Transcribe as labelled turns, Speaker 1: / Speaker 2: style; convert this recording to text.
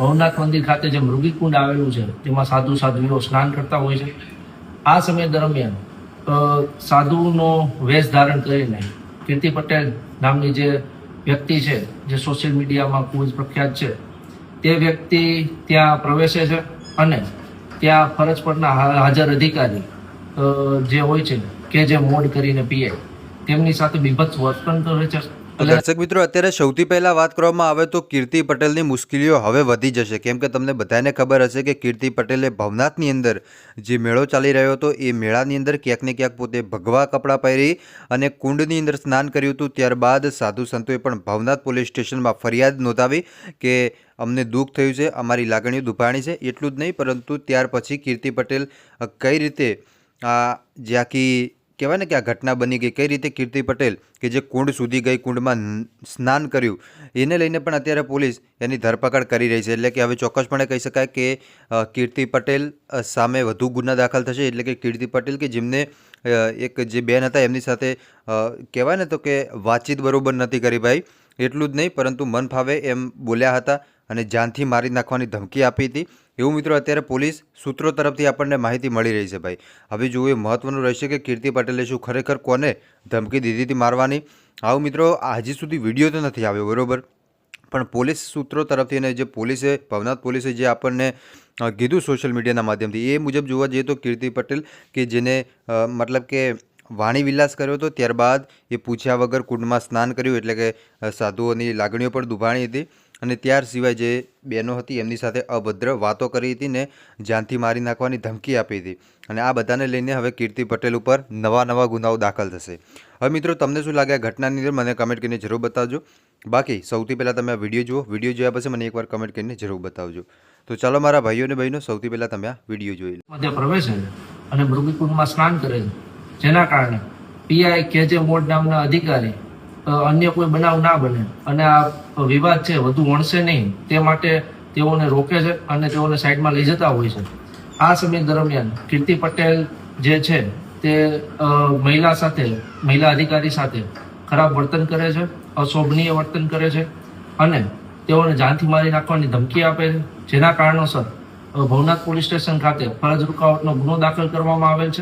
Speaker 1: ભવનાથ મંદિર ખાતે જે મૃગીકુંડ આવેલું છે, તેમાં સાધુ સાધ્વીઓ સ્નાન કરતા હોય છે. આ સમય દરમિયાન સાધુનો વેશ ધારણ કરીને કીર્તિ પટેલ નામની જે વ્યક્તિ છે, જે સોશિયલ મીડિયામાં ખૂબ જ પ્રખ્યાત છે, તે વ્યક્તિ ત્યાં પ્રવેશે છે અને ત્યાં ફરજ પરના હાજર અધિકારી જે હોય છે, કે જે મોડ કરીને પીએ. તેમની સાથે બીભત્સ વર્તન કરે છે.
Speaker 2: દર્શક મિત્રો અત્યારે સૌથી પહેલા વાત કરવામાં આવે તો કીર્તિ પટેલની મુશ્કેલીઓ હવે વધી જશે. કેમ કે તમને બધાને ખબર હશે કે કીર્તિ પટેલે ભવનાથની અંદર જે મેળો ચાલી રહ્યો હતો એ મેળાની અંદર ક્યાંક ને ક્યાંક પોતે ભગવા કપડાં પહેરી અને કુંડની અંદર સ્નાન કર્યું હતું. ત્યારબાદ સાધુ સંતોએ પણ ભવનાથ પોલીસ સ્ટેશનમાં ફરિયાદ નોંધાવી કે અમને દુઃખ થયું છે અમારી લાગણીઓ દુભાણી છે. એટલું જ નહીં પરંતુ ત્યાર પછી કીર્તિ પટેલ કઈ રીતે આ જે આખી કહેવાય ને કે આ ઘટના બની ગઈ. કઈ રીતે કીર્તિ પટેલ, કે જે કુંડ સુધી ગઈ કુંડમાં સ્નાન કર્યું, એને લઈને પણ અત્યારે પોલીસ એની ધરપકડ કરી રહી છે. એટલે કે હવે ચોક્કસપણે કહી શકાય કે કીર્તિ પટેલ સામે વધુ ગુના દાખલ થશે. એટલે કે કીર્તિ પટેલ કે જેમને એક જે બેન હતા એમની સાથે કહેવાય ને તો કે વાતચીત બરોબર નથી કરી ભાઈ. એટલું જ નહીં, પરંતુ મન ફાવે એમ બોલ્યા હતા અને જાનથી મારી નાખવાની ધમકી આપી હતી. એવું મિત્રો અત્યારે પોલીસ સૂત્રો તરફથી આપણને માહિતી મળી રહી છે ભાઈ. હવે જોવું એ મહત્વનું રહેશે કે કીર્તિ પટેલે શું ખરેખર કોને ધમકી દીધી હતી મારવાની? આવું મિત્રો, હજી સુધી વીડિયો તો નથી આવ્યો, બરોબર? પણ પોલીસ સૂત્રો તરફથી અને જે પોલીસે, ભવનાથ પોલીસે જે આપણને કીધું સોશિયલ મીડિયાના માધ્યમથી, એ મુજબ જોવા જઈએ તો કીર્તિ પટેલ કે જેને મતલબ કે વાણી વિલાસ કર્યો હતો, ત્યારબાદ એ પૂછ્યા વગર કુંડમાં સ્નાન કર્યું, એટલે કે સાધુઓની લાગણીઓ પણ દુભાણી હતી. અને ત્યાર સિવાય જે બહેનો હતી એમની સાથે અભદ્ર વાતો કરી હતી ને જાનથી મારી નાખવાની ધમકી આપી હતી. અને આ બધાને લઈને હવે કીર્તિ પટેલ ઉપર નવા નવા ગુનાઓ દાખલ થશે. હવે મિત્રો, તમને શું લાગે આ ઘટનાની અંદર? મને કમેન્ટ કરીને જરૂર બતાવજો. બાકી, સૌથી પહેલાં તમે આ વીડિયો જુઓ. વીડિયો જોયા પછી મને એકવાર કમેન્ટ કરીને જરૂર બતાવજો. તો ચાલો, મારા ભાઈઓ અને બહેનો, સૌથી પહેલાં તમે આ વીડિયો જોઈ લો.
Speaker 1: પ્રવેશે અને મૃગીકુંડમાં સ્નાન કરે છે. જેના કારણે પીઆઈ કે જે મોડ નામના અધિકારી અન્ય કોઈ બનાવ ના બને. અને આ વિવાદ છે, વધુ વણશે નહીં. તે માટે તેઓને રોકે છે અને તેઓને સાઈડમાં લઈ જતા હોય છે. આ સમય દરમિયાન કીર્તિ પટેલ જે છે, તે મહિલા સાથે, મહિલા અધિકારી સાથે ખરાબ વર્તન કરે છે, અશોભનીય વર્તન કરે છે અને તેઓને જાનથી મારી નાખવાની ધમકી આપે છે. જેના કારણોસર ભવનાથ પોલીસ સ્ટેશન ખાતે ફરજ રૂકાવટનો ગુનો દાખલ કરવામાં આવેલ છે.